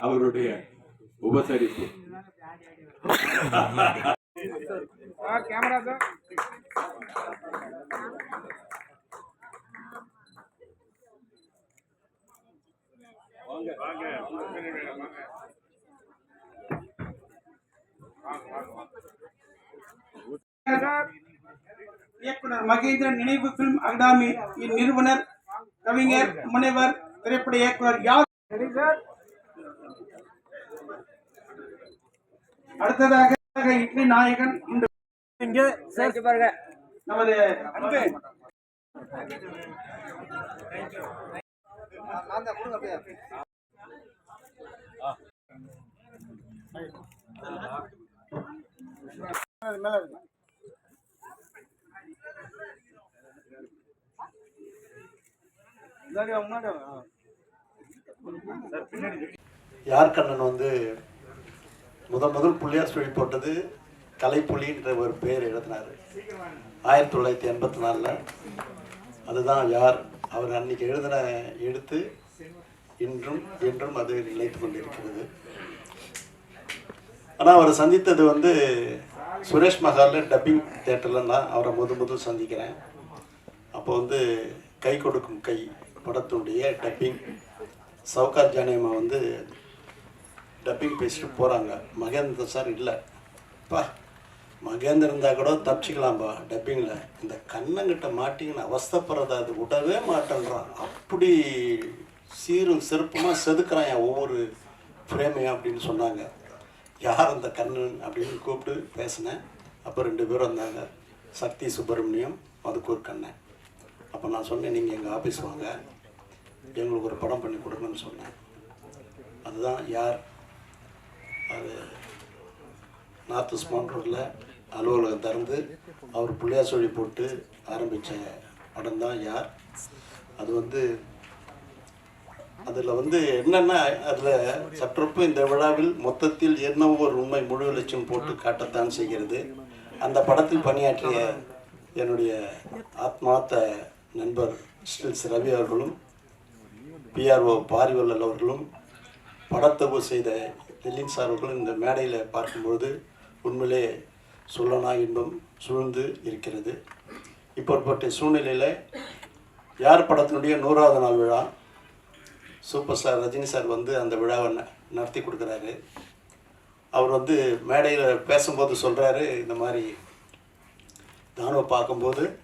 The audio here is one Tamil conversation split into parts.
அவருடைய உபசரிப்பு. Camera sir. இயக்குனர் மகேந்திரன் நினைவு பிலிம் அகாடமி நிறுவனர் கவிஞர் முனைவர் திரைப்பட இயக்குனர் யார் ரெடி சார் அடுத்ததாக இட்லி நாயகன் இன்று இங்க சார் பாருங்க. நமது அன்பு. யார் கண்ணன் வந்து முத முதல் புள்ளியார் சொல்லி போட்டது கலைப்புலின்ற ஒரு பேர் எழுதினார். ஆயிரத்தி தொள்ளாயிரத்தி எண்பத்தி நாலில். அதுதான் யார்? அவர் அன்னைக்கு எழுதின எடுத்து இன்றும் என்றும் அது நிலைத்து கொண்டிருக்கிறது. ஆனால் அவரை சந்தித்தது வந்து சுரேஷ் மஹாலில் டப்பிங் தேட்டரில் தான் அவரை முத முதல் சந்திக்கிறேன். அப்போ வந்து கை கொடுக்கும் கை படத்தினுடைய டப்பிங். சவுகார் ஜானியம்மா வந்து டப்பிங் பேசிட்டு போகிறாங்க மகேந்திர சார் இல்லை. பா மகேந்திர இருந்தால் கூட தப்பிச்சிக்கலாம்ப்பா டப்பிங்கில் இந்த கண்ணங்கிட்ட மாட்டிங்கன்னு அவஸ்தப்படுறத அது விடவே மாட்டேன்றான். அப்படி சீரும் சிறப்புமாக செதுக்குறான் என் ஒவ்வொரு ஃப்ரேமையும் அப்படின்னு சொன்னாங்க. யார் அந்த கண்ணன் அப்படின்னு கூப்பிட்டு பேசினேன். அப்போ ரெண்டு பேரும் வந்தாங்க. சக்தி சுப்பிரமணியம் மதுக்கூர் கண்ணன். அப்போ நான் சொன்னேன் நீங்கள் எங்கள் ஆஃபீஸ் வாங்க. எங்களுக்கு ஒரு படம் பண்ணி கொடுங்கன்னு சொன்னேன். அதுதான் யார் அது நார்த் உஸ்மான் ரோட்டில் அலுவலகம் திறந்து அவர் பிள்ளையார் சொல்லி போட்டு ஆரம்பித்த படம் தான் யார்? அது வந்து அதில் வந்து என்னென்னா அதில் சற்றொப்பு இந்த விழாவில் மொத்தத்தில் என்ன ஒரு உண்மை முழு லட்சம் போட்டு காட்டத்தான் செய்கிறது. அந்த படத்தில் பணியாற்றிய என்னுடைய ஆத்மார்த்த நண்பர் ஸ்டில்ஸ் ரவி அவர்களும் பிஆர்ஓ பாரிவல்லல் அவர்களும் படத்தொகு செய்த நெல்லின் சார் அவர்களும் இந்த மேடையில் பார்க்கும்பொழுது உண்மையிலே சொல்லனா இன்பம் சூழ்ந்து இருக்கிறது. இப்படிப்பட்ட சூழ்நிலையில் யார் படத்தினுடைய நூறாவது நாள் விழா? சூப்பர் ஸ்டார் ரஜினி சார் வந்து அந்த விழாவை ந- நடத்தி கொடுக்குறாரு. அவர் வந்து மேடையில் பேசும்போது சொல்கிறாரு இந்த மாதிரி தானுவை பார்க்கும்போது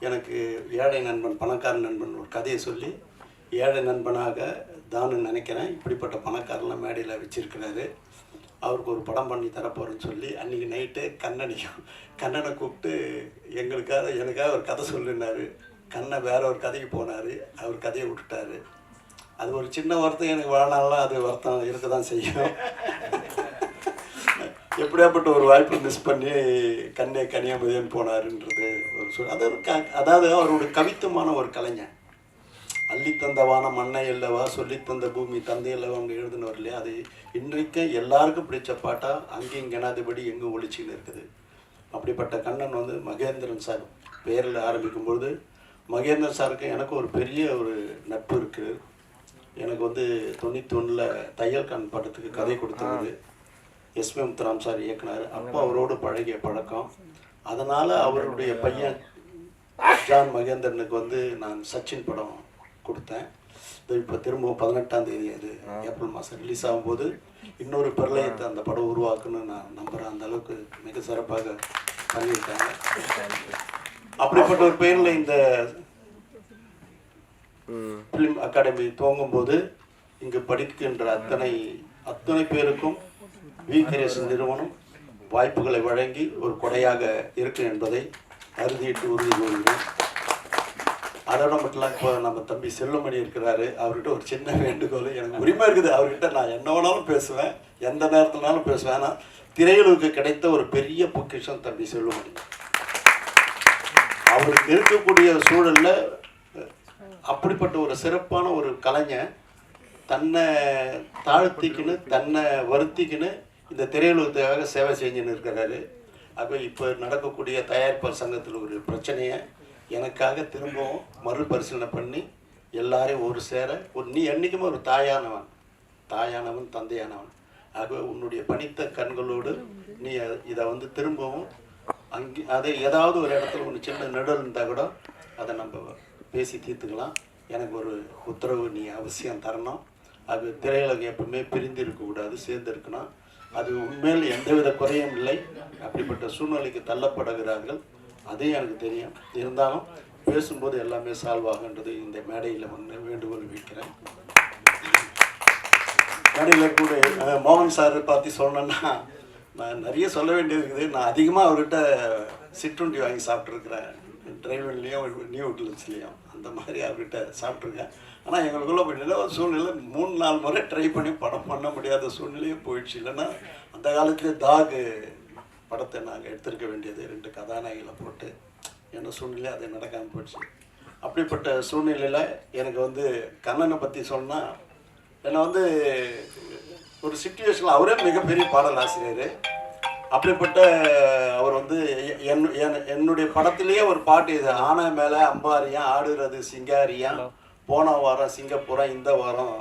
எனக்கு ஏழை நண்பன் பணக்கார நண்பன் ஒரு கதையை சொல்லி ஏழை நண்பனாக தானு நினைக்கிறேன். இப்படிப்பட்ட பணக்காரெல்லாம் மேடையில் வச்சிருக்கிறாரு. அவருக்கு ஒரு படம் பண்ணி தரப்போகிறேன்னு சொல்லி அன்றைக்கி நைட்டு கண்ணனையும் கண்ணனை கூப்பிட்டு எங்களுக்காக எனக்காக ஒரு கதை சொல்லினார் கண்ணை வேற ஒரு கதைக்கு போனார். அவர் கதையை விட்டுட்டாரு. அது ஒரு சின்ன வருத்தம். எனக்கு வாழ்நாளெலாம் அது வருத்தம் இருக்க தான் செய்யும். எப்படியாப்பட்ட ஒரு வாய்ப்பை மிஸ் பண்ணி கண்ணே கன்னியாகுமரியன் போனாருன்றது ஒரு சொல் அது க அதாவது அவரோட கவித்துவமான ஒரு கலைஞன். அள்ளித்தந்த வானம் மண்ணை இல்லவா சொல்லித்தந்த பூமி தந்தை அல்லவா அவங்க எழுதினவர் இல்லையா? அது இன்றைக்கு எல்லாருக்கும் பிடிச்ச பாட்டா அங்கேயும் கணாதிபடி எங்கும் ஒழிச்சின்னு இருக்குது. அப்படிப்பட்ட கண்ணன் வந்து மகேந்திரன் சார் பேரில் ஆரம்பிக்கும்பொழுது மகேந்திரன் சாருக்கு எனக்கு ஒரு பெரிய ஒரு நட்பு இருக்குது எனக்கு வந்து தொண்ணூற்றி ஒன்றில் தையல் கண் படத்துக்கு கதை கொடுத்தது எஸ் பி முத்துராம் சார் இயக்குனார். அப்போ அவரோடு பழகிய பழக்கம். அதனால் அவருடைய பையன் ஜான் மகேந்திரனுக்கு வந்து நான் சச்சின் படம் கொடுத்தேன். இப்போ திரும்ப பதினெட்டாம் தேதி அது ஏப்ரல் மாதம் ரிலீஸ் ஆகும்போது இன்னொரு பிரளயத்தை அந்த படம் உருவாக்குன்னு நான் நம்புகிறேன் அந்த அளவுக்கு மிக சிறப்பாக பண்ணியிருக்காங்க. அப்படிப்பட்ட ஒரு பெயரில் இந்த ஃபிலிம் அகாடமி துவங்கும்போது இங்கு படிக்கின்ற அத்தனை அத்தனை பேருக்கும் வி கிரியேஷன் நிறுவனம் வாய்ப்புகளை வழங்கி ஒரு கொடையாக இருக்கும் என்பதை அறுதியிட்டு உறுதி கூறுகிறேன். அதோட மட்டும் இல்லாம இப்போ நம்ம தம்பி செல்லுமணி இருக்கிறாரு. அவர்கிட்ட ஒரு சின்ன வேண்டுகோள். எனக்கு உரிமை இருக்குது. அவர்கிட்ட நான் என்ன வேணாலும் பேசுவேன். எந்த நேரத்துலனாலும் பேசுவேன். ஆனால் திரையுலகுக்கு கிடைத்த ஒரு பெரிய பொக்கிஷம் தம்பி செல்லுமணி அவருக்கு இருக்கக்கூடிய சூழலில் அப்படிப்பட்ட ஒரு சிறப்பான ஒரு கலைஞன் தன்னை தாழ்த்திக்கின்னு தன்னை வருத்திக்கின்னு இந்த திரையுலகத்துக்காக சேவை செஞ்சுன்னு இருக்கிறாரு. அப்போ இப்போ நடக்கக்கூடிய தயாரிப்பாளர் சங்கத்தில் ஒரு பிரச்சனையை எனக்காக திரும்பவும் மறுபரிசீலனை பண்ணி எல்லாரையும் ஒரு சேர ஒரு நீ என்றைக்குமே ஒரு தாயானவன். தாயானவன் தந்தையானவன். ஆகவே உன்னுடைய பணித்த கண்களோடு நீ இதை வந்து திரும்பவும் அங்கே அதை ஏதாவது ஒரு இடத்துல ஒன்று சின்ன நிழல் இருந்தால் கூட அதை நம்ம பேசி தீர்த்துக்கலாம். எனக்கு ஒரு உத்தரவு நீ அவசியம் தரணும். அது திரையுலகம் எப்பவுமே பிரிந்து இருக்கக்கூடாது சேர்ந்து இருக்கணும். அது உண்மையில் எந்தவித குறையும் இல்லை. அப்படிப்பட்ட சூழ்நிலைக்கு தள்ளப்படுகிறார்கள். அதையும் எனக்கு தெரியும். இருந்தாலும் பேசும்போது எல்லாமே சால்வ் ஆகுன்றது இந்த மேடையில் வந்து வேண்டுகோள் வைக்கிறேன் மேடையில் கூட மோகன் சார் பற்றி சொன்னேன்னா நான் நிறைய சொல்ல வேண்டியது இருக்குது. நான் அதிகமாக அவர்கிட்ட சிற்றுண்டி வாங்கி சாப்பிட்ருக்குறேன் டிரைவர்லேயும் நியூ ஹோட்டல்ஸ்லேயும் அந்த மாதிரி அவர்கிட்ட சாப்பிட்ருக்கேன் ஆனால் எங்களுக்குள்ள போயிட்டு ஒரு சூழ்நிலை மூணு நாலு முறை ட்ரை பண்ணி படம் பண்ண முடியாத சூழ்நிலையும் போயிடுச்சு. இல்லைன்னா அந்த காலத்தில் தாகு படத்தை நாங்கள் எடுத்திருக்க வேண்டியது ரெண்டு கதாநாயகிகளை போட்டு என்ன சூழ்நிலை அது நடக்காமல் போயிடுச்சு. அப்படிப்பட்ட சூழ்நிலையில் எனக்கு வந்து கண்ணனை பற்றி சொன்னால் என்னை வந்து ஒரு சுச்சுவேஷனில் அவரே மிகப்பெரிய பாடல் ஆசிரியர். அப்படிப்பட்ட அவர் வந்து என்- என்னுடைய படத்திலேயே ஒரு பாட்டு இது ஆனை மேலே அம்பாரியா ஆடுறது சிங்காரியா போன வாரம் சிங்கப்பூரம் இந்த வாரம்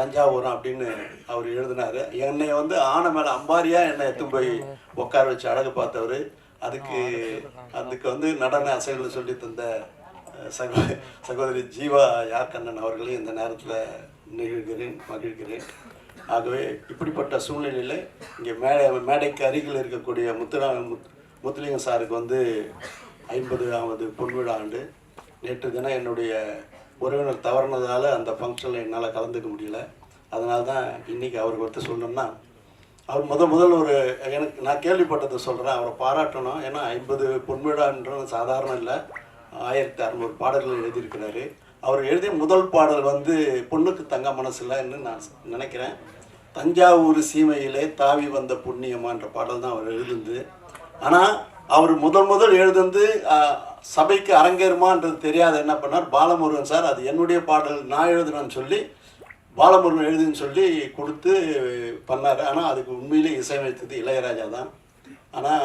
தஞ்சாவூரம் அப்படின்னு அவர் எழுதினாரு. என்னை வந்து ஆனை மேலே அம்பாரியா என்னை எடுத்துன்னு போய் உட்கார வச்சு அழகு பார்த்தவர். அதுக்கு அதுக்கு வந்து நடன அசைகள் சொல்லி தந்த சகோ சகோதரி ஜீவா யார் கண்ணன் அவர்களையும் இந்த நேரத்தில் நிகழ்கிறேன் மகிழ்கிறேன். ஆகவே இப்படிப்பட்ட சூழ்நிலையில் இங்கே மேடை மேடைக்கு அருகில் இருக்கக்கூடிய முத்துரா முத் முத்துலிங்கம் சாருக்கு வந்து ஐம்பதாவது பொன்விழா ஆண்டு. நேற்று தினம் என்னுடைய உறவினர் தவறுனதால் அந்த ஃபங்க்ஷனில் என்னால் கலந்துக்க முடியல. அதனால தான் இன்றைக்கி அவருக்கு ஒருத்தர் சொல்லணும்னா அவர் முத முதல் ஒரு எனக்கு நான் கேள்விப்பட்டதை சொல்கிறேன் அவரை பாராட்டணும். ஏன்னா ஐம்பது பொன்விழான்றது சாதாரணம் இல்லை. ஆயிரத்தி அறநூறு பாடல்கள் எழுதியிருக்கிறாரு. அவர் எழுதிய முதல் பாடல் வந்து பொண்ணுக்கு தங்க மனசுலன்னு நான் நினைக்கிறேன். தஞ்சாவூர் சீமையிலே தாவி வந்த புண்ணியமான்ற பாடல் தான் அவர் எழுதுந்து ஆனால் அவர் முதல் முதல் எழுதுந்து சபைக்கு அரங்கேறுமான்றது தெரியாத என்ன பண்ணார்? பாலமுருகன் சார் அது என்னுடைய பாடல் நான் எழுதுனேன்னு சொல்லி பாலமுருகன் எழுதுன்னு சொல்லி கொடுத்து பண்ணார். ஆனால் அதுக்கு உண்மையிலே இசையமைத்தது இளையராஜா தான். ஆனால்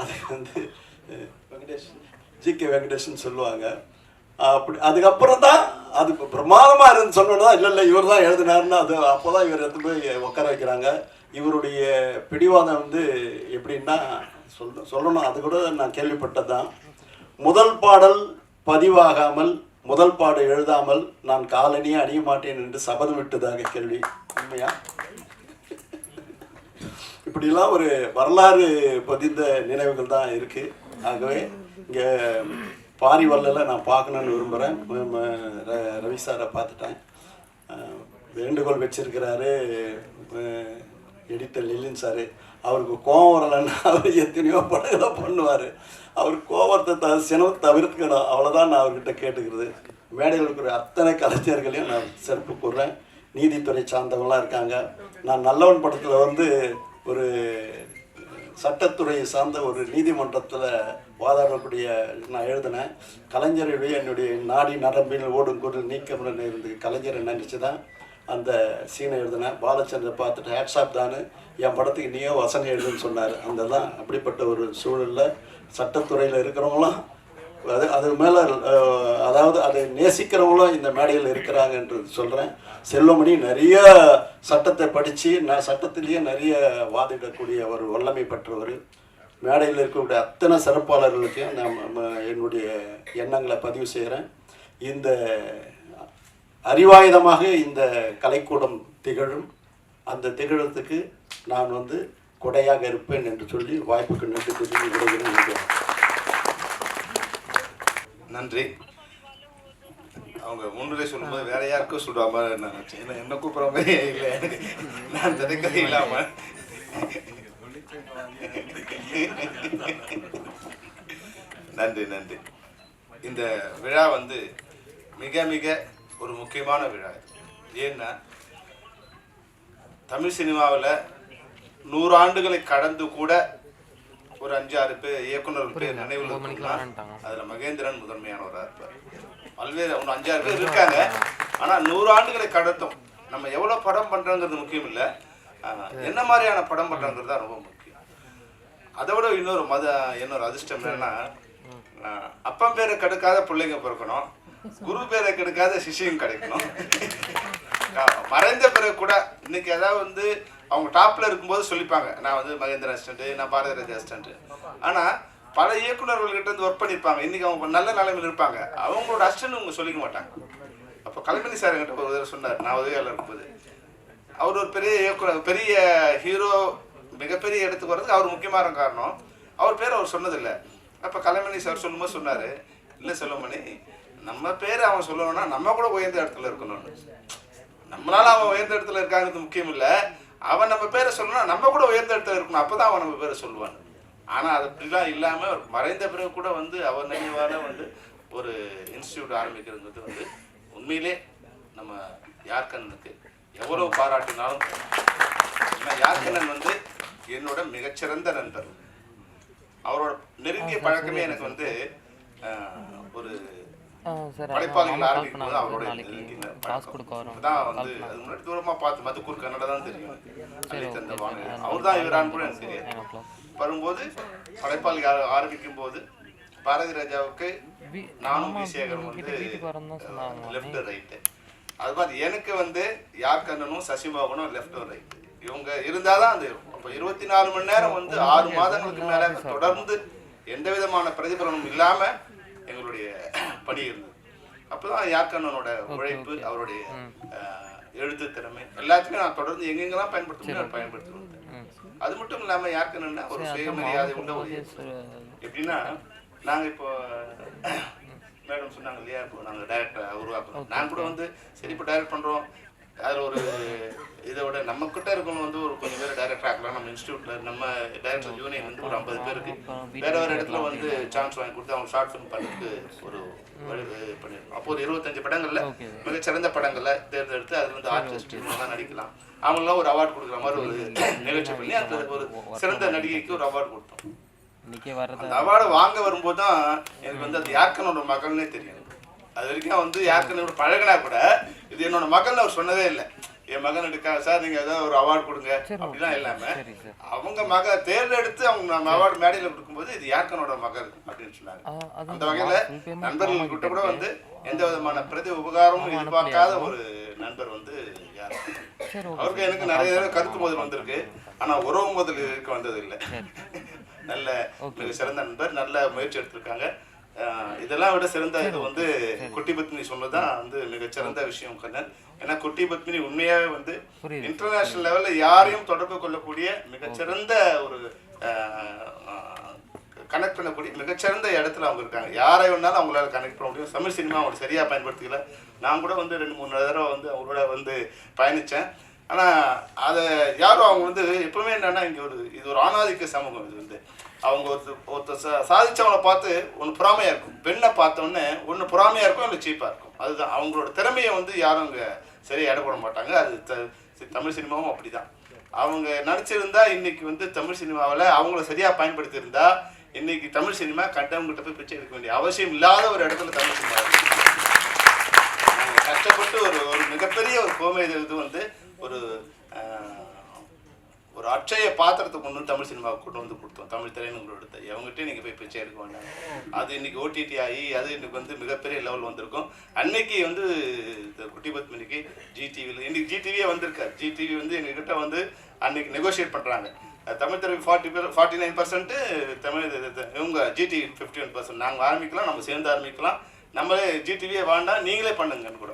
அது வந்து வெங்கடேஷ் ஜி கே வெங்கடேஷ்னு சொல்லுவாங்க. அப்படி அதுக்கப்புறம் தான் அது பிரமாதமாக இருந்து சொன்னோன்னா இல்லை இல்லை இவர் தான் எழுதினாருன்னு அது அப்போ தான் இவர் எடுத்து போய் உட்கார வைக்கிறாங்க. இவருடைய பிடிவாதம் வந்து எப்படின்னா சொல்ல சொல்லணும். அது கூட நான் கேள்விப்பட்டது தான். முதல் பாடல் பதிவாகாமல் முதல் பாடு எழுதாமல் நான் காலனியே அணிய மாட்டேன் என்று சபதம் விட்டதாக கேள்வி. உண்மையா? இப்படிலாம் ஒரு வரலாறு பதிந்த நினைவுகள் தான் இருக்கு. ஆகவே இங்கே பாரிவல்லில் நான் பார்க்கணுன்னு விரும்புகிறேன் ரவி சாரை பார்த்துட்டேன். வேண்டுகோள் வச்சிருக்கிறாரு எடிட்டர் லிலின் சார். அவருக்கு கோவம் வரலைன்னா அவர் எத்தனையோ படங்களை பண்ணுவார். அவர் கோபத்தை த சினம் தவிர்த்துக்கணும் அவ்வளோதான் நான் அவர்கிட்ட கேட்டுக்கிறது. மேடையில் இருக்கிற அத்தனை கலைஞர்களையும் நான் சிறப்பு கூறுறேன். நீதித்துறை சார்ந்தவங்களாம் இருக்காங்க. நான் நல்லவன் படத்தில் வந்து ஒரு சட்டத்துறையை சார்ந்த ஒரு நீதிமன்றத்தில் வாதாடக்கூடிய நான் எழுதினேன். கலைஞருடைய என்னுடைய நாடி நரம்பில் ஓடும் குரல் நீக்கம் இருந்து கலைஞரை நினச்சி தான் அந்த சீனை எழுதினேன். பாலச்சந்திர பார்த்துட்டு ஹேட்ஸாப் தானு. என் படத்துக்கு நீயோ வசனம் எழுதுன்னு சொன்னார். அந்த தான் அப்படிப்பட்ட ஒரு சூழலில் சட்டத்துறையில் இருக்கிறவங்களாம் அது அது மேலே அதாவது அதை நேசிக்கிறவங்களும் இந்த மேடையில் இருக்கிறாங்கன்றது சொல்கிறேன் செல்வமணி நிறைய சட்டத்தை படித்து நான் சட்டத்திலேயே நிறைய வாதிடக்கூடிய ஒரு வல்லமை பெற்றவர். மேடையில் இருக்கக்கூடிய அத்தனை சிறப்பாளர்களுக்கு நான் என்னுடைய எண்ணங்களை பதிவு செய்கிறேன் இந்த அறிவாயுதமாக இந்த கலைக்கூடம் திகழும். அந்த திகழத்துக்கு நான் வந்து கொடையாக இருப்பேன் என்று சொல்லி வாய்ப்புக்கு நன்றி கூறி விடைகிறேன் நன்றி. அவங்க முன்னுரை சொல்லும்போது வேற யாருக்கும் சொல்லுவாம நான் என்ன என்ன கூப்பிட்ற மாதிரி இல்லை நான் திரைக்கதை இல்லாம. நன்றி நன்றி. இந்த விழா வந்து மிக மிக ஒரு முக்கியமான விழா இது. ஏன்னா தமிழ் சினிமாவில் நூறு ஆண்டுகளை கடந்து கூட ஒரு அஞ்சு ஆறு பேர் இயக்குனர் பேர் நினைவில் அதுல மகேந்திரன் முதன்மையானவராக இருப்பார். பல்வேறு ஒன்று அஞ்சாறு பேர் இருக்காங்க. ஆனா நூறு ஆண்டுகளை கடத்தும் நம்ம எவ்வளவு படம் பண்றோங்கிறது முக்கியம் இல்லை. என்ன மாதிரியான படம் பண்றோங்கிறது தான் ரொம்ப முக்கியம். அதை விட இன்னொரு மத இன்னொரு அதிர்ஷ்டம் என்னன்னா ஆஹ், அப்பன் பேரை கெடுக்காத பிள்ளைங்க பிறக்கணும். குரு பேரை கெடுக்காத சிஷ்யம் கிடைக்கணும். மறைந்த பிறகு கூட இன்னைக்கு ஏதாவது வந்து அவங்க டாப்ல இருக்கும்போது சொல்லிப்பாங்க நான் வந்து மகேந்திர அசிஸ்டன்ட் நான் பாரதி ராஜா அசிஸ்டன்ட் ஆனா பல இயக்குநர்கள்கிட்ட இருந்து ஒர்க் பண்ணியிருப்பாங்க. இன்னைக்கு அவங்க நல்ல நிலைமையில் இருப்பாங்க. அவங்களோட அசிஸ்டன்ட் அவங்க சொல்லிக்க மாட்டாங்க. அப்போ கலைமணி சார் என்கிட்ட ஒரு தடவை சொன்னார் நான் உதவியாளர் இருக்கும்போது. அவர் ஒரு பெரிய இயக்குனர் பெரிய ஹீரோ மிகப்பெரிய இடத்துக்கு வர்றதுக்கு அவர் முக்கியமான காரணம். அவர் பேர் அவர் சொன்னதில்லை. அப்போ கலைமணி சார் சொல்லும்போது சொன்னார் இல்லை செல்வமணி நம்ம பேர் அவன் சொல்லணும்னா நம்ம கூட உயர்ந்த இடத்துல இருக்கணும்னு நம்மளால அவன் உயர்ந்த இடத்துல இருக்காங்கிறது முக்கியம் இல்லை. அவன் நம்ம பேரை சொல்லணும்னா நம்ம கூட உயர்ந்த இடத்துல இருக்கணும். அப்பதான் அவன் நம்ம பேரை சொல்லுவான். ஆனால் அது அப்படிலாம் இல்லாமல் அவர் மறைந்த பிறகு கூட வந்து அவர் நினைவால வந்து ஒரு இன்ஸ்டியூட் ஆரம்பிக்கிறது வந்து உண்மையிலே நம்ம யார்கண்ணனுக்கு எவ்வளவு பாராட்டினாலும் யார்கண்ணன் வந்து என்னோட மிகச்சிறந்த நண்பர். அவரோட நெருங்கிய பழக்கமே எனக்கு வந்து ஒரு படைப்பாளிகள் கால் ஆரம்பிக்கும் போது பண்ணாங்க அவரோட காசு பழக்கம். கொடுக்க வரோம். இப்பதான் வந்து அது முன்னாடி தூரமா பார்த்து மதுக்கூர் கன்னடா தான் தெரியும். சரி அள்ளி தந்த ஓகே. வாங்க சார் அவர் தான் இவரான்னு கூட எனக்கு கிளாக் வரும்போது படைப்பாளி ஆர- ஆரம்பிக்கும் போது பாரதி ராஜாவுக்கு நானும் விசேகரும் வந்து தான். லெஃப்ட் ரைட்டு அது மாதிரி எனக்கு வந்து யார்கண்ணனும் சசிமோகனும் லெஃப்ட் ரைட் இவங்க இருந்தாதான் அது இருக்கும். அப்போ இருபத்தி நாலு மணி நேரம் வந்து ஆறு மாதங்களுக்கு மேல தொடர்ந்து எந்த விதமான பிரதிபலனும் இல்லாம எங்களுடைய பணி இருந்தது. அப்பதான் யார்கண்ணனோட உழைப்பு அவருடைய எழுத்து திறமை எல்லாத்தையுமே நான் தொடர்ந்து எங்கெங்கெல்லாம் பயன்படுத்தணும் நான் பயன்படுத்துவேன் அது மட்டும் இல்லாம யார்கண்ணன்னா ஒரு சுயமரியாதை உள்ள ஒரு எப்படின்னா நாங்க இப்போ மேடம் சொன்னாங்க இல்லையா இப்போ நாங்க டைரக்டர் உருவாக்குறோம் நான் கூட வந்து சரி இப்போ டைரக்ட் பண்றோம். அதுல ஒரு இதை விட நம்ம கிட்ட இருக்கவங்க வந்து ஒரு கொஞ்சம் பேர் டைரக்டர் ஆக்கலாம் நம்ம இன்ஸ்டியூட்ல நம்ம டைரக்டர் யூனியன் வந்து ஒரு ஐம்பது பேருக்கு வேற வேற இடத்துல வந்து சான்ஸ் வாங்கி கொடுத்து அவங்க ஷார்ட் ஃபிலிம் பண்ணுறதுக்கு ஒரு வழி பண்ணிருக்கோம் அப்போ ஒரு இருபத்தஞ்சு படங்கள்ல. மிகச்சிறந்த படங்களை தேர்ந்தெடுத்து அதுல வந்து ஆர்டிஸ்ட் இவங்கெல்லாம் நடிக்கலாம். அவங்களாம் ஒரு அவார்ட் கொடுக்குற மாதிரி ஒரு நிகழ்ச்சி பண்ணி அந்த ஒரு சிறந்த நடிகைக்கு ஒரு அவார்ட் கொடுத்தோம். அந்த அவார்டு வாங்க வரும்போது தான் எனக்கு வந்து அது யாருக்கனோட மகள்னே தெரியும். அது வரைக்கும் வந்து யாருக்கனோட பழகினா கூட இது என்னோட மகள்னு அவர் சொன்னதே இல்லை. என் மகன் எடுக்க சார் நீங்க ஏதாவது ஒரு அவார்டு கொடுங்க. அப்படிலாம் இல்லாம சரி சார். அவங்க மக தேர்ந்தெடுத்து அவங்க நம்ம அவார்டு மேடையில் கொடுக்கும்போது இது யாருக்கனோட மகள் அப்படின்னு சொன்னாங்க அந்த வகையில நண்பர்கள் கிட்ட கூட வந்து எந்த விதமான பிரதி உபகாரமும் எதிர்பார்க்காத ஒரு நண்பர் வந்து யார்? அவருக்கு எனக்கு நிறைய தடவை கருத்து முதல் வந்திருக்கு. ஆனா உறவு முதல் இருக்க வந்தது இல்லை நல்ல மிக சிறந்த நண்பர் நல்ல முயற்சி எடுத்திருக்காங்க. இதெல்லாம் விட சிறந்த இது வந்து குட்டி பத்மினி சொன்னதுதான் வந்து மிகச்சிறந்த விஷயம் கண்ணன். ஏன்னா குட்டி பத்மினி உண்மையாவே வந்து. இன்டர்நேஷனல் லெவல்ல யாரையும் தொடர்பு கொள்ளக்கூடிய மிகச்சிறந்த ஒரு கனெக்ட் பண்ணக்கூடிய மிகச்சிறந்த இடத்துல அவங்க இருக்காங்க. யாரை வேணாலும் அவங்களால கனெக்ட் பண்ண முடியும். தமிழ் சினிமா அவங்க சரியா பயன்படுத்திக்கல. நான் கூட வந்து ரெண்டு மூணு தடவை வந்து அவங்களோட வந்து பயணிச்சேன். ஆனா அதை யாரும் அவங்க வந்து எப்பவுமே என்னன்னா இங்க ஒரு இது ஒரு ஆணாதிக்க சமூகம் இது வந்து. அவங்க ஒருத்தர் ஒருத்தர் சா- பார்த்து ஒன்று பொறாமையா இருக்கும். பெண்ணை பார்த்தோன்னே ஒன்று பொறாமையா இருக்கும் இல்லை சீப்பாக இருக்கும். அதுதான். அவங்களோட திறமையை வந்து யாரும் அங்கே சரியாக எடை போட மாட்டாங்க. அது த- சி- தமிழ் சினிமாவும் அப்படிதான். அவங்க நடிச்சிருந்தா இன்னைக்கு வந்து தமிழ் சினிமாவில் அவங்கள சரியாக பயன்படுத்தி இருந்தா இன்னைக்கு தமிழ் சினிமா கண்டவங்ககிட்ட போய் பிச்சை எடுக்க வேண்டிய அவசியம் இல்லாத ஒரு இடத்துல தமிழ் சினிமா கஷ்டப்பட்டு ஒரு ஒரு மிகப்பெரிய ஒரு கோமை இது வந்து ஒரு ஒரு அட்சய பாத்திரத்தை கொண்டு வந்து தமிழ் சினிமாவுக்கு கொண்டு வந்து கொடுத்தோம். தமிழ் திரையினங்களோட எடுத்த. அவங்ககிட்ட நீங்கள் போய் பிச்சை எடுக்க வேண்டாம். அது இன்றைக்கி ஓடிடி ஆகி அது இன்னைக்கு வந்து மிகப்பெரிய லெவல் வந்திருக்கும். அன்னைக்கு வந்து இந்த குட்டி பத்மினிக்கு ஜிடிவியில் இன்னைக்கு ஜிடிவியே வந்திருக்காரு. ஜிடிவி வந்து எங்ககிட்ட வந்து அன்னைக்கு நெகோஷியேட் பண்ணுறாங்க தமிழ் திரை forty forty nine percent Tamil இவங்க ஜிடி ஃபிஃப்டி ஒன் பர்சன்ட் நாங்கள் ஆரம்பிக்கலாம் நம்ம சேர்ந்து ஆரம்பிக்கலாம். நம்மளே ஜிடிவியே வேண்டாம் நீங்களே பண்ணுங்கன்னு கூட.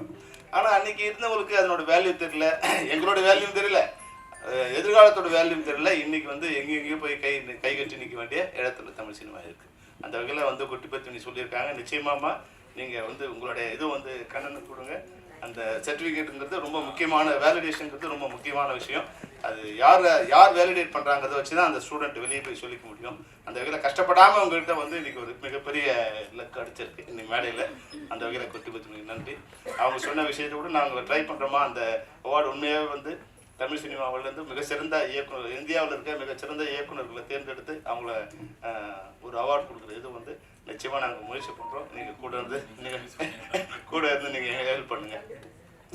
ஆனால் அன்னைக்கு இருந்தவங்களுக்கு அதனோட வேல்யூ தெரியல. எங்களோட வேல்யூ தெரியல. எதிர்காலத்தோட வேல்யூ தெரியல. இன்னைக்கு வந்து எங்கெங்கேயோ போய் கை கை கட்டி நிற்க வேண்டிய இடத்துல தமிழ் சினிமா இருக்கு. அந்த வகையில் வந்து குட்டி பத்தி சொல்லியிருக்காங்க. நிச்சயமாமா நீங்கள் வந்து உங்களுடைய இது வந்து கண்ணனுக்கு கொடுங்க. அந்த சர்டிஃபிகேட்டுங்கிறது ரொம்ப முக்கியமான வேலிடேஷனுங்கிறது ரொம்ப முக்கியமான விஷயம். அது யார் யார் வேலிடேட் பண்ணுறாங்கிறத வச்சு தான் அந்த ஸ்டூடெண்ட் வெளியே போய் சொல்லிக்க முடியும். அந்த வகையில் கஷ்டப்படாமல் உங்கள்கிட்ட வந்து இன்னைக்கு ஒரு மிகப்பெரிய லக் அடிச்சிருக்கு இன்னைக்கு மேடையில். அந்த வகையில் கொட்டி பத்தி நன்றி. அவங்க சொன்ன விஷயத்தை கூட நாங்கள் ட்ரை பண்ணுறோமா அந்த அவார்டு உண்மையாகவே வந்து தமிழ் சினிமாவிலேருந்து மிக சிறந்த இயக்குனர் இந்தியாவில் இருக்க மிக சிறந்த இயக்குனர்களை தேர்ந்தெடுத்து அவங்கள ஒரு அவார்டு கொடுக்குற இது வந்து நிச்சயமாக நாங்கள் முயற்சி பண்ணுறோம் நீங்கள் கூட இருந்து நீங்கள் கூட இருந்து நீங்கள் ஹெல்ப் பண்ணுங்கள்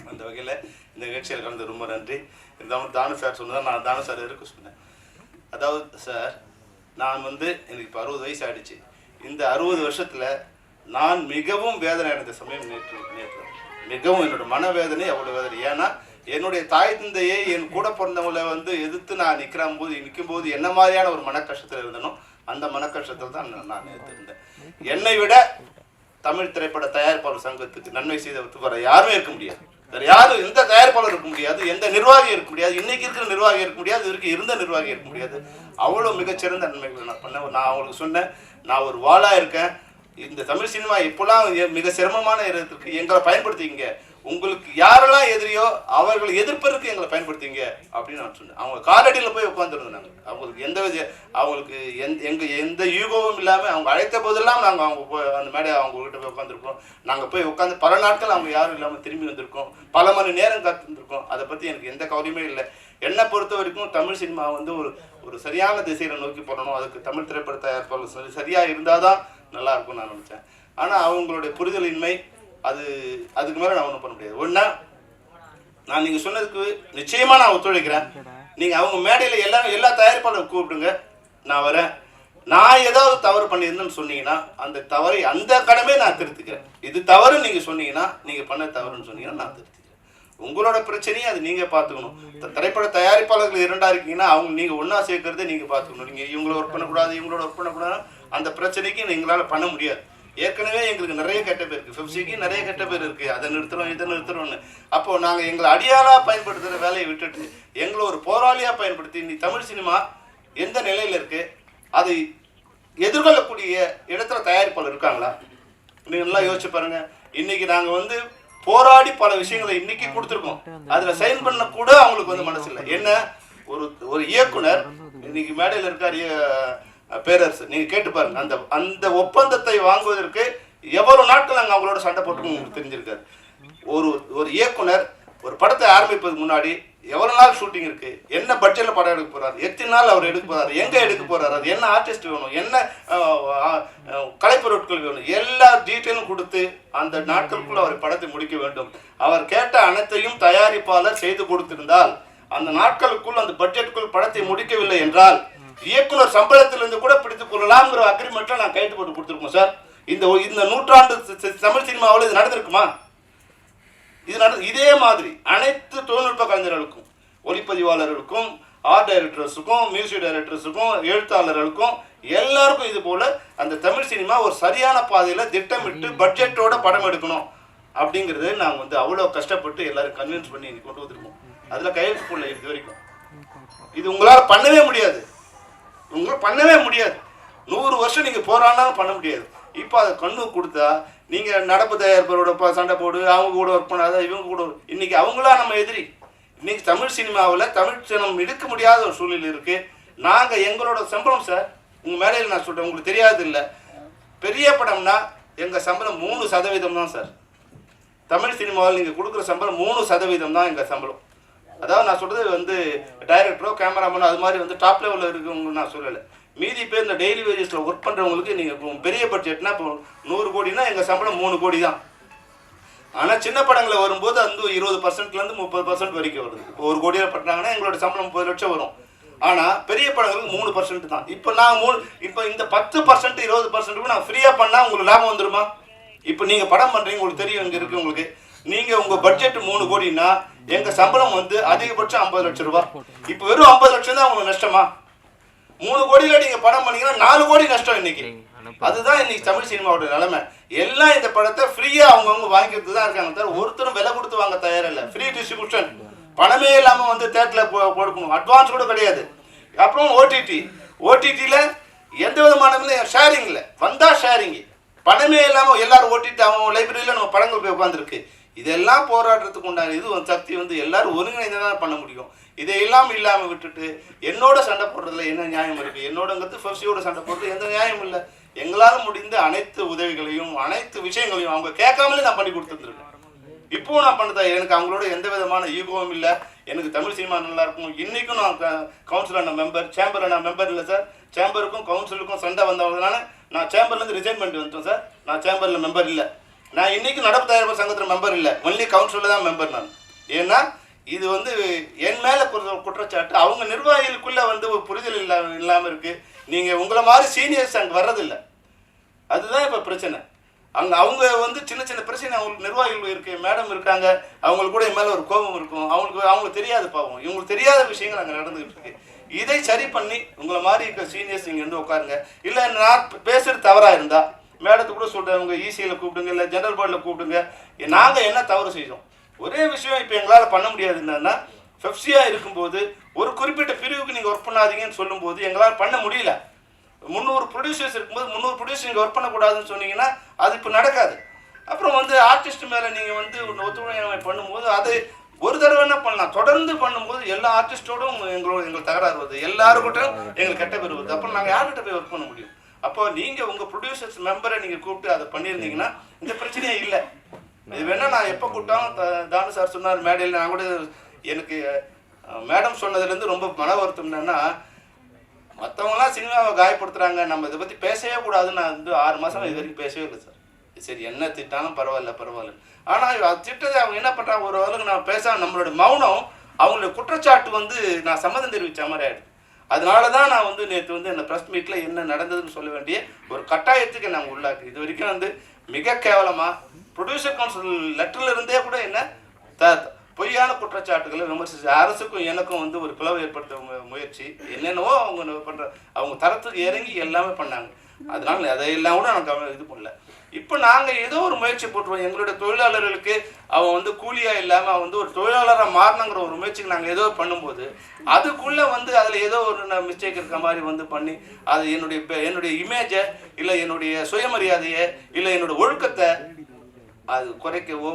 அந்த வகையில் இந்த நிகழ்ச்சியில் கலந்து ரொம்ப நன்றி. இருந்தாலும் தானு சார் சொன்னதான் நான் தானு சார் இருக்க சொன்னேன்? அதாவது சார் நான் வந்து எனக்கு இப்போ அறுபது வயசு ஆயிடுச்சு. இந்த அறுபது வருஷத்தில் நான் மிகவும் வேதனை அடைந்த சமயம் நேற்று நேற்று. மிகவும் என்னோட மனவேதனை அவ்வளோ வேதனை. ஏன்னா என்னுடைய தாய் தந்தையை என் கூட பிறந்தவங்களை வந்து எதிர்த்து நான் நிற்கிற போது நிற்கும் போது என்ன மாதிரியான ஒரு மனக்கஷ்டத்தில் இருந்தனோ அந்த மனக்கஷ்டத்தில் தான் நான் நான் இருந்தேன் என்னை விட தமிழ் திரைப்பட தயாரிப்பாளர் சங்கத்துக்கு நன்மை செய்த வர யாருமே இருக்க முடியாது. வேற யாரும் எந்த தயாரிப்பாளர் இருக்க முடியாது எந்த நிர்வாகி இருக்க முடியாது இன்னைக்கு இருக்கிற நிர்வாகி இருக்க முடியாது இதுவரைக்கும் இருந்த நிர்வாகி இருக்க முடியாது. அவ்வளோ மிகச்சிறந்த நன்மைகளை நான் பண்ணேன் நான் அவங்களுக்கு சொன்னேன். நான் ஒரு வாளாக இருக்கேன். இந்த தமிழ் சினிமா இப்போலாம் மிக சிரமமான இடத்திற்கு எங்களை பயன்படுத்திங்க உங்களுக்கு யாரெல்லாம் எதிரியோ அவர்கள் எதிர்ப்பதற்கு எங்களை பயன்படுத்திங்க அப்படின்னு நான் சொன்னேன். அவங்க காலடியில் போய் உட்காந்துருந்தோம் நாங்கள் அவங்களுக்கு எந்த வித அவங்களுக்கு எந்த எங்கள் எந்த யூகமும் இல்லாமல் அவங்க அழைத்த போதெல்லாம் நாங்கள் அவங்க போய் அந்த மேடை அவங்க கிட்ட போய் உட்காந்துருக்கோம் நாங்கள் போய் உட்காந்து பல நாட்கள் அவங்க யாரும் இல்லாமல் திரும்பி வந்திருக்கோம். பல மணி நேரம் காத்திருந்திருக்கோம். அதை பற்றி எனக்கு எந்த கவலையுமே இல்லை. என்னை பொறுத்த வரைக்கும் தமிழ் சினிமா வந்து ஒரு ஒரு சரியான திசையில் நோக்கி போடணும் அதுக்கு தமிழ் திரைப்பட தயாரிப்பாளர் சரி சரியாக இருந்தால் தான் நல்லாயிருக்கும்னு நான் நினச்சேன். ஆனால் அவங்களுடைய புரிதலின்மை அது அதுக்கு மேலே நான் ஒன்றும் பண்ண முடியாது. ஒன்றா நான் நீங்கள் சொன்னதுக்கு நிச்சயமாக நான் ஒத்துழைக்கிறேன். நீங்கள் அவங்க மேடையில் எல்லா எல்லா தயாரிப்பாளரும் கூப்பிடுங்க. நான் வரேன். நான் ஏதாவது தவறு பண்ணியிருந்தேன்னு சொன்னீங்கன்னா அந்த தவறை அந்த கடமே நான் திருத்திக்கிறேன். இது தவறு நீங்கள் சொன்னீங்கன்னா நீங்கள் பண்ண தவறுன்னு சொன்னீங்கன்னா நான் திருத்திக்கிறேன். உங்களோட பிரச்சனையை அது நீங்கள் பார்த்துக்கணும். திரைப்பட தயாரிப்பாளர்கள் இரண்டாக இருக்கீங்கன்னா அவங்க நீங்கள் ஒன்றா சேர்க்கறதே நீங்கள் பார்த்துக்கணும். நீங்கள் இவங்கள ஒர்க் பண்ணக்கூடாது இவங்களோட ஒர்க் பண்ணக்கூடாது அந்த பிரச்சனைக்கு எங்களால் பண்ண முடியாது. ஏற்கனவே எங்களுக்கு நிறைய கெட்ட பேர் இருக்குது ஃபிப்சிக்கு நிறைய கெட்ட பேர் இருக்குது அதை நிறுத்துறோம் இதை நிறுத்துறோம்னு. அப்போ நாங்கள் எங்களை அடியாராக பயன்படுத்துகிற வேலையை விட்டுட்டு எங்களை ஒரு போராளியாக பயன்படுத்தி நீ தமிழ் சினிமா எந்த நிலையில் இருக்குது அதை எதிர்கொள்ளக்கூடிய இடத்துல தயாரிப்பாளர் இருக்காங்களா? நீங்க நல்லா யோசிச்சு பாருங்க. இன்னைக்கு நாங்க வந்து போராடி பல விஷயங்களை இன்னைக்கு கொடுத்துருக்கோம். அதுல சைன் பண்ண கூட அவங்களுக்கு வந்து மனசு இல்லை என்ன? ஒரு ஒரு இயக்குனர் இன்னைக்கு மேடையில் இருக்கார் பேரரசு. நீங்க கேட்டு பாருங்க. அந்த அந்த ஒப்பந்தத்தை வாங்குவதற்கு எவ்வளவு நாட்கள் அங்க அவங்களோட சண்டை போட்டு உங்களுக்கு தெரிஞ்சிருக்காரு ஒரு ஒரு இயக்குனர் ஒரு படத்தை ஆரம்பிப்பதுக்கு முன்னாடி எவ்வளவு நாள் ஷூட்டிங் இருக்கு? என்ன பட்ஜெட்ல படம் எடுக்க போறாரு? எத்தனை நாள் அவர் எடுக்க போறாரு? எங்க எடுக்க போறாரு? அது என்ன ஆர்டிஸ்ட் வேணும்? என்ன கலைப்பொருட்கள் வேணும்? எல்லா டீட்டெயிலும் கொடுத்து அந்த நாட்களுக்குள்ள அவர் படத்தை முடிக்க வேண்டும். அவர் கேட்ட அனைத்தையும் தயாரிப்பாளர் செய்து கொடுத்திருந்தால் அந்த நாட்களுக்குள் அந்த பட்ஜெட்டுக்குள் படத்தை முடிக்கவில்லை என்றால் இயக்குனர் சம்பளத்திலிருந்து கூட பிடித்துக் கொள்ளலாம்ங்கிற அக்ரிமெண்ட்ல நான் கைட்டு போட்டு கொடுத்துருக்கோம் சார் இந்த இந்த நூற்றாண்டு தமிழ் சினிமாவில் இது நடந்திருக்குமா? இது நட இதே மாதிரி அனைத்து தொழில்நுட்ப கலைஞர்களுக்கும் ஒளிப்பதிவாளர்களுக்கும் ஆர்ட் டைரக்டர்ஸுக்கும் மியூசிக் டைரக்டர்ஸுக்கும் எழுத்தாளர்களுக்கும் எல்லாருக்கும் இது போல அந்த தமிழ் சினிமா ஒரு சரியான பாதையில் திட்டமிட்டு பட்ஜெட்டோட படம் எடுக்கணும் அப்படிங்கிறது நாங்கள் வந்து அவ்வளோ கஷ்டப்பட்டு எல்லாரும் கன்வின்ஸ் பண்ணி கொண்டு வந்திருக்கோம். அதில் கையெழுத்து போடல இது வரைக்கும். இது உங்களால் பண்ணவே முடியாது. உங்களால் பண்ணவே முடியாது. நூறு வருஷம் நீங்கள் போராடினாலும் பண்ண முடியாது. இப்போ அதை கண்ணு கொடுத்தா நீங்கள் நடப்பு தயாரிப்பரோட ப- சண்டை போடு அவங்க கூட ஒர்க் பண்ணாத இவங்க கூட இன்றைக்கி இன்னைக்கு அவங்களா நம்ம எதிரி. இன்னைக்கு தமிழ் சினிமாவில் தமிழ் சினம் எடுக்க முடியாத ஒரு சூழ்நிலை இருக்குது நாங்கள் எங்களோட சம்பளம் சார் உங்கள் மேடையில் நான் சொல்கிறேன் உங்களுக்கு தெரியாது இல்லை. பெரிய படம்னா எங்கள் சம்பளம் மூணு சதவீதம் தான் சார் தமிழ் சினிமாவில் நீங்கள் கொடுக்குற சம்பளம் மூணு சதவீதம் தான் எங்கள் சம்பளம். அதாவது நான் சொல்கிறது வந்து டைரக்டரோ கேமராமேனோ அது மாதிரி வந்து டாப் லெவலில் இருக்கவங்க நான் சொல்லலை. மீதி பேர் இந்த டெய்லி வேஜஸில் ஒர்க் பண்ணுறவங்களுக்கு நீங்கள் பெரிய பட்ஜெட்னா இப்போ நூறு கோடினா எங்கள் சம்பளம் மூணு கோடி தான் ஆனால் சின்ன படங்களில் வரும்போது அந்த இருபது பர்சன்ட்லேருந்து முப்பது பர்சன்ட் வரைக்கும் வருது. இப்போ ஒரு கோடியில் பட்டினாங்கன்னா எங்களோட சம்பளம் முப்பது லட்சம் வரும். ஆனால் பெரிய படங்களுக்கு மூணு பர்சன்ட் தான். இப்போ நான் மூணு இப்போ இந்த பத்து பர்சன்ட் இருபது பர்சன்ட் நான் ஃப்ரீயாக பண்ணால் உங்களுக்கு லாபம் வந்துடுமா இப்போ நீங்கள் படம் பண்ணுறீங்க உங்களுக்கு தெரியும் இங்கே இருக்குது உங்களுக்கு. நீங்கள் உங்கள் பட்ஜெட் மூணு கோடினா எங்கள் சம்பளம் வந்து அதிகபட்சம் ஐம்பது லட்சம் ரூபா இப்போ வெறும் ஐம்பது லட்சம் தான் உங்களுக்கு நஷ்டமா? மூணு கோடியில் நீங்கள் படம் பண்ணீங்கன்னா நாலு கோடி நஷ்டம் இன்னைக்கு. அதுதான் இன்னைக்கு தமிழ் சினிமாவோட நிலைமை. எல்லாம் இந்த படத்தை ஃப்ரீயா அவங்கவுங்க வாங்கிட்டு தான் இருக்காங்க தவிர ஒருத்தரும் விலை கொடுத்து வாங்க தயாரில்லை. ஃப்ரீ டிஸ்ட்ரிபியூஷன் பணமே இல்லாம வந்து தேட்டரில் கொடுக்கணும் அட்வான்ஸ் கூட கிடையாது. அப்புறம் ஓடிடி ஓடிடியில் எந்த விதமான ஷேரிங் இல்லை. வந்தா ஷேரிங் பணமே இல்லாம எல்லாரும் ஓட்டிட்டு அவங்க லைப்ரரியில நம்ம படங்கள் போய் உட்காந்துருக்கு இதெல்லாம் போராடுறதுக்கு உண்டான இது சக்தி வந்து எல்லாரும் ஒருங்கிணைந்து தான் பண்ண முடியும். இதையெல்லாம் இல்லாமல் விட்டுட்டு என்னோட சண்டை போடுறதுல என்ன நியாயம் இருக்குது என்னோடங்கிறது ஃபெஃப்சியோட சண்டை போடுறது எந்த நியாயம் இல்லை. எங்களால் முடிந்த அனைத்து உதவிகளையும் அனைத்து விஷயங்களையும் அவங்க கேட்காமலே நான் பண்ணி கொடுத்துருந்துருக்கேன். இப்போவும் நான் பண்ணதா? எனக்கு அவங்களோட எந்த விதமான ஈகோவும் இல்லை. எனக்கு தமிழ் சினிமா நல்லா இருக்கும். இன்றைக்கும் நான் கவுன்சிலான நான் மெம்பர் சேம்பரில் நான் மெம்பர் இல்லை சார் சேம்பருக்கும் கவுன்சிலுக்கும் சண்டை வந்தவங்களால நான் சேம்பர்லேருந்து ரிசைன் பண்ணிட்டு வந்துட்டேன் சார் நான் சேம்பரில் மெம்பர் இல்லை. நான் இன்றைக்கும் நடப்பு தயாரிப்பு சங்கத்தில் மெம்பர் இல்லை. ஒன்லி கவுன்சிலில் தான் மெம்பர் நான். ஏன்னா இது வந்து என் மேலே குற்றச்சாட்டு. அவங்க நிர்வாகிகளுக்குள்ளே வந்து ஒரு புரிதல் இல்லாம இல்லாமல் இருக்குது நீங்கள் உங்களை மாதிரி சீனியர்ஸ் அங்கே வர்றதில்லை. அதுதான் இப்போ பிரச்சனை. அங்கே அவங்க வந்து சின்ன சின்ன பிரச்சனை அவங்களுக்கு நிர்வாகிகள் இருக்கு மேடம் இருக்காங்க. அவங்களுக்கு கூட என் மேலே ஒரு கோபம் இருக்கும். அவங்களுக்கு அவங்களுக்கு தெரியாது பாவம். இவங்களுக்கு தெரியாத விஷயங்கள் அங்கே நடந்துகிட்டு இருக்கு. இதை சரி பண்ணி உங்களை மாதிரி இருக்க சீனியர்ஸ் இங்கே வந்து உட்காருங்க. இல்லை நான் பேசுகிறது தவறாக இருந்தால் மேடத்தை கூட சொல்கிறேன் உங்கள் கூப்பிடுங்க இல்லை ஜெனரல் போர்டில் கூப்பிடுங்க. நாங்கள் என்ன தவறு செய்தோம்? ஒரே விஷயம் இப்போ எங்களால் பண்ண முடியாது என்னன்னா ஃபெப்சியாக இருக்கும்போது ஒரு குறிப்பிட்ட பிரிவுக்கு நீங்கள் ஒர்க் பண்ணாதீங்கன்னு சொல்லும்போது எங்களால் பண்ண முடியல. முந்நூறு ப்ரொடியூசர்ஸ் இருக்கும்போது முந்நூறு ப்ரொடியூசர் நீங்கள் ஒர்க் பண்ணக்கூடாதுன்னு சொன்னீங்கன்னா அது இப்போ நடக்காது. அப்புறம் வந்து ஆர்டிஸ்ட் மேலே நீங்கள் வந்து ஒரு ஒத்துழையாமை பண்ணும்போது அது ஒரு தடவை என்ன பண்ணலாம்? தொடர்ந்து பண்ணும்போது எல்லா ஆர்டிஸ்டோடும் எங்களோட எங்களுக்கு தகராறு வருது. எல்லாருக்கிட்டும் எங்களுக்கு கெட்ட பேர் வருது. அப்புறம் நாங்கள் யார்கிட்ட போய் ஒர்க் பண்ண முடியும்? அப்போ நீங்கள் உங்கள் ப்ரொடியூசர்ஸ் மெம்பரை நீங்கள் கூப்பிட்டு அதை பண்ணியிருந்தீங்கன்னா இந்த பிரச்சனையே இல்லை. இது வேணா நான் எப்போ கூப்பிட்டாலும் த- தானு சார் சொன்னார் மேடையில். நான் கூட எனக்கு மேடம் சொன்னதுலேருந்து ரொம்ப மன வருத்தம் என்னன்னா மற்றவங்களாம் சினிமாவை காயப்படுத்துறாங்க. நம்ம இதை பற்றி பேசவே கூடாதுன்னு நான் வந்து ஆறு மாதம் இது வரைக்கும் பேசவே இல்லை சார் சரி என்ன திட்டாலும் பரவாயில்ல பரவாயில்ல. ஆனால் அது திட்டத்தை அவங்க என்ன பண்ணுறாங்க ஒரு அளவுக்கு நான் பேச நம்மளோட மௌனம் அவங்களோட குற்றச்சாட்டு வந்து நான் சம்மதம் தெரிவித்த மாதிரி ஆயிடுது. அதனால தான் நான் வந்து நேற்று வந்து இந்த ப்ரெஸ் மீட்டில் என்ன நடந்ததுன்னு சொல்ல வேண்டிய ஒரு கட்டாயத்துக்கு நாங்கள் உள்ளாக்கு. இது வரைக்கும் வந்து மிக கேவலமாக ப்ரொடியூசர் கவுன்சில் லெட்டர்ல இருந்தே கூட என்ன த பொய்யான குற்றச்சாட்டுகளை விமர்சிச்சு அரசுக்கும் எனக்கும் வந்து ஒரு பிளவு ஏற்படுத்த முயற்சி என்னென்னவோ அவங்க பண்ணுற அவங்க தரத்துக்கு இறங்கி எல்லாமே பண்ணாங்க. அதனால அதையெல்லாம் கூட நான் கவ- இது பண்ணல. இப்போ நாங்கள் ஏதோ ஒரு முயற்சி போட்டுருவோம். எங்களுடைய தொழிலாளர்களுக்கு அவன் வந்து கூலியாக இல்லாமல் அவன் வந்து ஒரு தொழிலாளராக மாறணுங்கிற ஒரு முயற்சிக்கு நாங்கள் ஏதோ பண்ணும்போது அதுக்குள்ளே வந்து அதில் ஏதோ ஒரு மிஸ்டேக் இருக்க மாதிரி வந்து பண்ணி அது என்னுடைய என்னுடைய இமேஜை இல்லை என்னுடைய சுயமரியாதையை இல்லை என்னோட ஒழுக்கத்தை அது குறைக்கவோ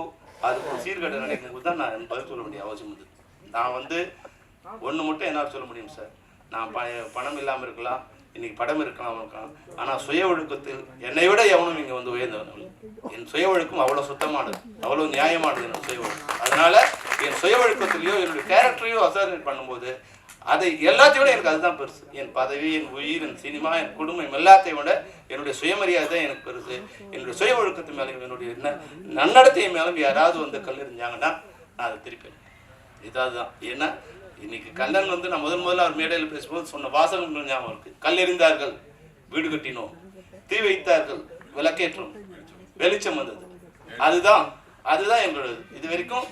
அது சீர்கேடு நினைக்கும் போது தான் நான் பதில் சொல்ல வேண்டிய அவசியம் ఉంది நான் வந்து ஒன்று மட்டும் என்னால் சொல்ல முடியும் சார் நான் ப பணம் இல்லாமல் இருக்கலாம். இன்னைக்கு படம் இருக்கலாம் இருக்கலாம் ஆனால் சுய ஒழுக்கத்தில் என்னை விட எவனும் இங்கே வந்து உயர்ந்தவன் என் சுய ஒழுக்கம் அவ்வளோ சுத்தமானது. அவ்வளோ நியாயமானது என் சுய ஒழுக்கம். அதனால என் சுய ஒழுக்கத்திலையோ என்னுடைய கேரக்டரையோ அசாசினேட் பண்ணும்போது அதை எல்லாத்தையும் விட எனக்கு அதுதான் பெருசு. என் பதவி என் உயிர் என் சினிமா என் குடும்பம் எல்லாத்தையும் விட என்னுடைய சுயமரியாதை தான் எனக்கு பெருசு. என்னுடைய சுய ஒழுக்கத்து மேலும் என்னுடைய என்ன நன்னடத்தை மேலும் யாராவது வந்து கல் இருந்தாங்கன்னா நான் அதை திருப்பேன். இதாதுதான் ஏன்னா இன்னைக்கு கண்ணன் வந்து நான் முதல் முதல்ல அவர் மேடையில் பேசும்போது சொன்ன வாசகம் ஞாபகம் இருக்கு. கல் எறிந்தார்கள் வீடு கட்டினோம் தீ வைத்தார்கள் விளக்கேற்றம் வெளிச்சம் வந்தது. அதுதான் அதுதான் எங்களோட இது வரைக்கும்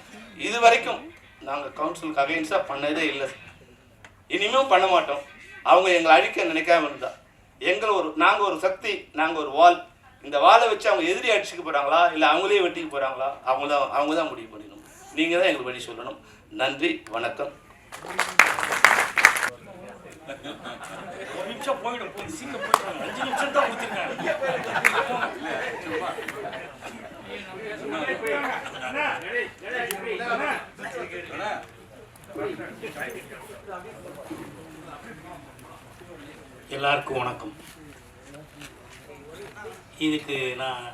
இது வரைக்கும் நாங்கள் கவுன்சிலுக்கு அகைன்ஸ்டாக பண்ணதே இல்லை. இனிமேல் பண்ண மாட்டோம். அவங்க எங்களை அழிக்க நினைக்காம இருந்தா. எங்களை ஒரு நாங்கள் ஒரு சக்தி நாங்கள் ஒரு வால் இந்த வாலை வச்சு அவங்க எதிரி அடிச்சுக்க போகிறாங்களா இல்லை அவங்களே வெட்டிக்க போகிறாங்களா அவங்க தான் அவங்க தான் முடிவு பண்ணிடணும். நீங்கள் தான் எங்களுக்கு வழி சொல்லணும். நன்றி வணக்கம். ஒரு நிமிஷம் போயிடும் போய் சீக்கிரம் போயிடும் அஞ்சு நிமிஷம் தான் கொடுத்துருக்காங்க எல்லாருக்கும் வணக்கம். இதுக்கு நான்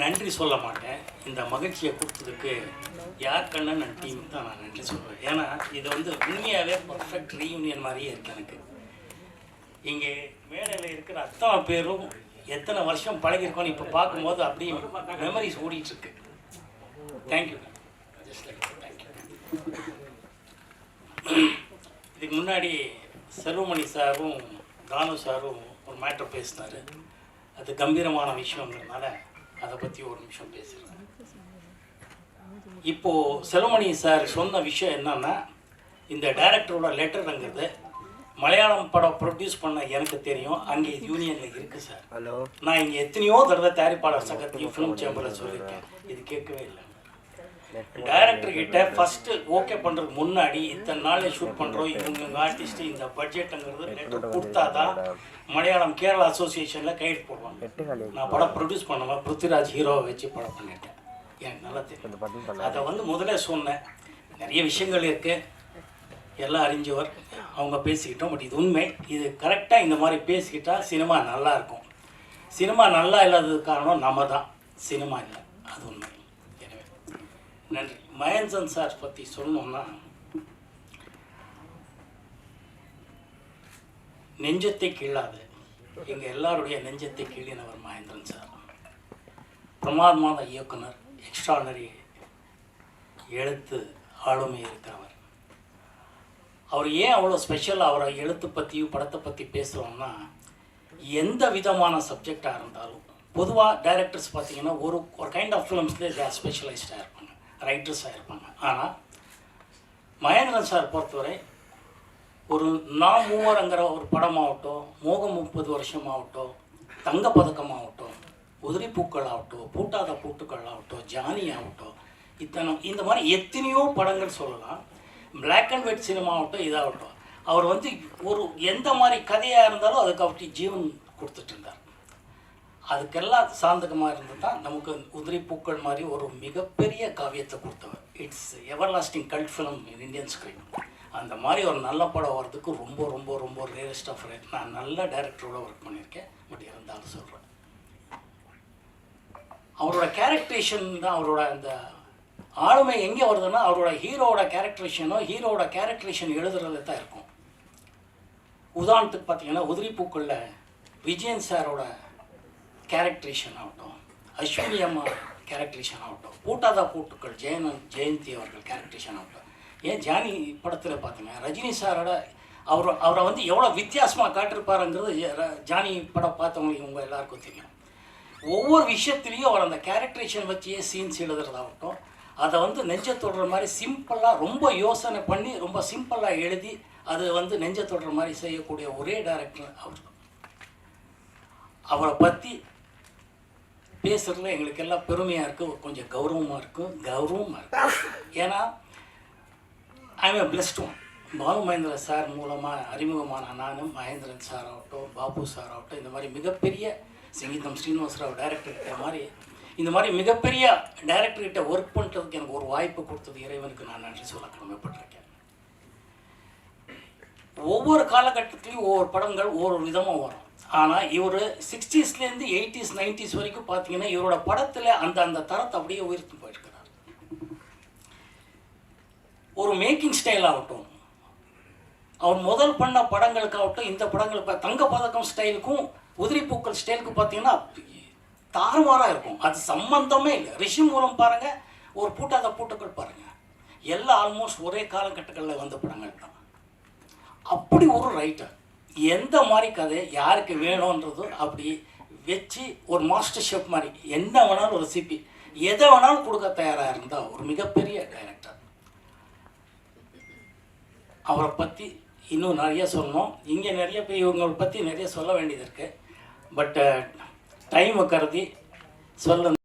நன்றி சொல்ல மாட்டேன். இந்த மகிழ்ச்சியை கொடுத்ததுக்கு யார் கண்ணன் அண்ட் டீம் தான் நான் நன்றி சொல்லுவேன் ஏன்னா இது வந்து உண்மையாகவே பர்ஃபெக்ட் ரீயூனியன் மாதிரியே இருக்குது எனக்கு. இங்கே மேடையில் இருக்கிற அத்தனை பேரும் எத்தனை வருஷம் பழகிருக்கோன்னு இப்போ பார்க்கும்போது அப்படியே மெமரிஸ் ஓடிட்டுருக்கு. தேங்க்யூ ஜஸ்ட் லைக் தேங்க்யூ இதுக்கு முன்னாடி செல்வமணி சாரும் தானு சாரும் ஒரு மேட்டர் பேசினார். அது கம்பீரமான விஷயங்கிறதுனால அதை பற்றி ஒரு நிமிஷம் பேசுகிறேன் இப்போது செல்வமணி சார் சொன்ன விஷயம் என்னன்னா இந்த டைரக்டரோட லெட்டருங்கிறது மலையாளம் படம் ப்ரொடியூஸ் பண்ண எனக்கு தெரியும். அங்கே யூனியனில் இருக்குது சார். ஹலோ நான் இங்கே எத்தனையோ தடவை தயாரிப்பாளர் சங்கத்தையும் ஃபிலிம் சேம்பரில் சொல்லியிருக்கேன். இது கேட்கவே இல்லை. டைரக்டர் கிட்ட ஃபர்ஸ்ட் ஓகே பண்றதுக்கு முன்னாடி இத்தனை நாள் ஷூட் பண்றோம். இவங்க ஆர்டிஸ்ட் இந்த பட்ஜெட்டுங்கிறது லெட்டர் கொடுத்தாதான் மலையாளம் கேரளா அசோசியேஷன்ல கையெழுத்து போடுவாங்க. நான் படம் ப்ரொடியூஸ் பண்ணுவேன் பிருத்திவிராஜ் ஹீரோவை வச்சு படம் பண்ணிட்டேன். எனக்கு நல்லா தெரியும். அதை வந்து முதல்ல சொன்னேன். நிறைய விஷயங்கள் இருக்கு. எல்லாம் அறிஞ்சவர். அவங்க பேசிக்கிட்டோம். பட் இது உண்மை. இது கரெக்டாக இந்த மாதிரி பேசிக்கிட்டா சினிமா நல்லா இருக்கும். சினிமா நல்லா இல்லாததுக்கு காரணம் நம்ம தான். சினிமா இல்லை. நன்றி. மயன்சன் சார் பற்றி சொல்லணும்னா நெஞ்சத்தை கீழாது. எங்கள் எல்லாருடைய நெஞ்சத்தை கீழினவர் மகேந்திரன் சார். பிரமாதமான இயக்குனர் எக்ஸ்ட்ரானரி எழுத்து ஆளுமை இருக்கிறவர். அவர் ஏன் அவ்வளோ ஸ்பெஷல் அவரை எழுத்து பற்றியும் படத்தை பற்றி பேசுகிறோம்னா எந்த விதமான சப்ஜெக்டாக இருந்தாலும் பொதுவாக டைரக்டர்ஸ் பார்த்தீங்கன்னா ஒரு ஒரு கைண்ட் ஆஃப் ஃபிலிம்ஸ்லேயே ஸ்பெஷலைஸ்டாக இருப்பாங்க. ரைட்டர்ஸாக இருப்பாங்க. ஆனால் மகேந்திரன் சார் பொறுத்தவரை ஒரு நான் மூவருங்கிற ஒரு படமாகட்டும் மோகம் முப்பது வருஷமாகட்டும் தங்கப்பதக்கமாகட்டும் உதிரி பூக்கள் ஆகட்டும் பூட்டாத பூட்டுக்கள் ஆகட்டும் ஜானி ஆகட்டும் இத்தனை இந்த மாதிரி எத்தனையோ படங்கள் சொல்லலாம். பிளாக் அண்ட் ஒயிட் சினிமா ஆகட்டும் இதாகட்டும். அவர் வந்து ஒரு எந்த மாதிரி கதையாக இருந்தாலும் அதுக்கு அப்படி ஜீவன் கொடுத்துட்டு இருந்தார். அதுக்கெல்லாம் சாந்தகமாக இருந்து தான் நமக்கு உதிரி பூக்கள் மாதிரி ஒரு மிகப்பெரிய காவியத்தை கொடுத்தவர். It's everlasting cult film in Indian screen அந்த மாதிரி ஒரு நல்ல படம் வர்றதுக்கு ரொம்ப ரொம்ப ரொம்ப ரேரஸ்ட் ஆஃப் ரேட் நான் நல்ல டைரக்டரோட ஒர்க் பண்ணியிருக்கேன். பட் இருந்தாலும் சொல்கிறேன் அவரோட கேரக்டரேஷன் தான் அவரோட அந்த ஆளுமை எங்கே வருதுன்னா அவரோட ஹீரோவோட கேரக்டரேஷனோ ஹீரோவோட கேரக்டரேஷன் எழுதுறது தான் இருக்கும். உதாரணத்துக்கு பார்த்தீங்கன்னா உதிரி பூக்களில் விஜயன் சாரோட கேரக்டரேஷன் ஆகட்டும். அஸ்வினி அம்மா கேரக்டரேஷன் ஆகட்டும். பூட்டாதா பூட்டுக்கள் ஜெயனன் ஜெயந்தி அவர்கள் கேரக்டரேஷன் ஆகட்டும். ஏன் ஜானி படத்தில் பார்த்தீங்க ரஜினி சாரோட அவர் அவரை வந்து எவ்வளோ வித்தியாசமாக காட்டிருப்பாருங்கிறது ஜானி படம் பார்த்தவங்களுக்கு உங்கள் எல்லாருக்கும் தெரியும். ஒவ்வொரு விஷயத்துலேயும் அவர் அந்த கேரக்டரேஷன் வச்சே சீன்ஸ் எழுதுறதாகட்டும். அதை வந்து நெஞ்ச தொடுற மாதிரி சிம்பிளாக ரொம்ப யோசனை பண்ணி ரொம்ப சிம்பிளாக எழுதி அது வந்து நெஞ்ச தொடுற மாதிரி செய்யக்கூடிய ஒரே டைரக்டர் அவர். அவரை பற்றி பேசுறதுல எங்களுக்கு எல்லாம் பெருமையாக இருக்குது கொஞ்சம் கௌரவமாக இருக்கும் கௌரவமாக இருக்கும் ஏன்னா I'm am blessed one Balu Mahendra sir மூலமாக அறிமுகமான நானும் மகேந்திரன் சார் ஆகட்டும் பாபு சார் ஆகட்டும் இந்த மாதிரி மிகப்பெரிய சங்கீதம் ஸ்ரீனிவாசராவ் டைரக்டர் கிட்ட மாதிரி இந்த மாதிரி மிகப்பெரிய டைரக்டர் கிட்ட ஒர்க் பண்ணுறதுக்கு எனக்கு ஒரு வாய்ப்பு கொடுத்தது இறைவனுக்கு நான் நன்றி சொல்ல கடமைப்பட்டிருக்கேன். ஒவ்வொரு காலகட்டத்திலையும் ஒவ்வொரு படங்கள் ஒவ்வொரு விதமாக வரும். ஆனால் இவர் சிக்ஸ்டீஸ்லேருந்து எயிட்டிஸ் நைன்டிஸ் வரைக்கும் பார்த்தீங்கன்னா இவரோட படத்தில் அந்த அந்த தரத்தை அப்படியே உயர்த்தி போயிருக்கிறார். ஒரு மேக்கிங் ஸ்டைல் ஆகட்டும். அவர் முதல் பண்ண படங்களுக்காகட்டும் இந்த படங்கள் இப்போ தங்க பதக்கம் ஸ்டைலுக்கும் உதிரி பூக்கள் ஸ்டைலுக்கும் பார்த்தீங்கன்னா தாறுமாறாக இருக்கும். அது சம்பந்தமே இல்லை. ரிஷி மூலம் பாருங்கள் ஒரு பூட்டாத பூட்டுக்கள் பாருங்கள் எல்லாம் ஆல்மோஸ்ட் ஒரே காலகட்டங்களில் வந்த படங்கள் தான். அப்படி ஒரு ரைட்டர் எந்த மாதிரி கதை யாருக்கு வேணுன்றது அப்படி வச்சு ஒரு மாஸ்டர் ஷெஃப் மாதிரி என்ன வேணாலும் ஒரு எதை வேணாலும் கொடுக்க தயாராக இருந்தால் ஒரு மிகப்பெரிய டைரக்டர் அவரை பற்றி இன்னும் நிறைய சொல்லணும். இங்கே நிறைய பேர் இவங்களை பற்றி நிறைய சொல்ல வேண்டியது இருக்குது uh, பட்டு டைமை கருதி சொல்ல